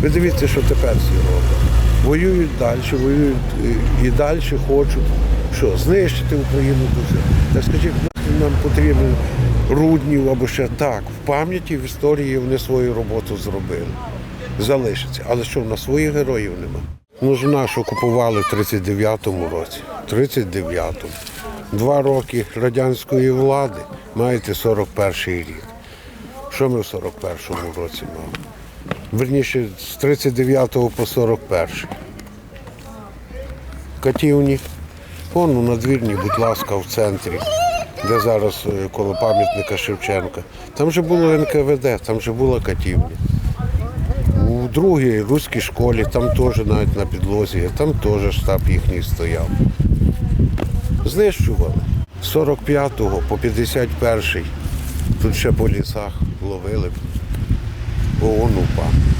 Ви дивіться, що тепер всі роблять. Воюють далі, воюють і- і далі хочуть. Що, знищити Україну дуже. Так скажіть, нам потрібен руднів або ще так. В пам'яті, в історії вони свою роботу зробили. Залишиться. Але що, в нас своїх героїв нема? Ну ж наш окупували в 39-му році. 39-му. Два роки радянської влади, маєте 41-й рік. Що ми в 41-му році мали? Верніше, з 39 по 41. Катівні. Вон у надвірні, будь ласка, в центрі, де зараз е, коло пам'ятника Шевченка. Там же було НКВД, там же була катівня. У другій руській школі, там теж навіть на підлозі, там теж штаб їхній стояв. Знищували. З 45-го по 51-й тут ще по лісах ловили. ou no pá.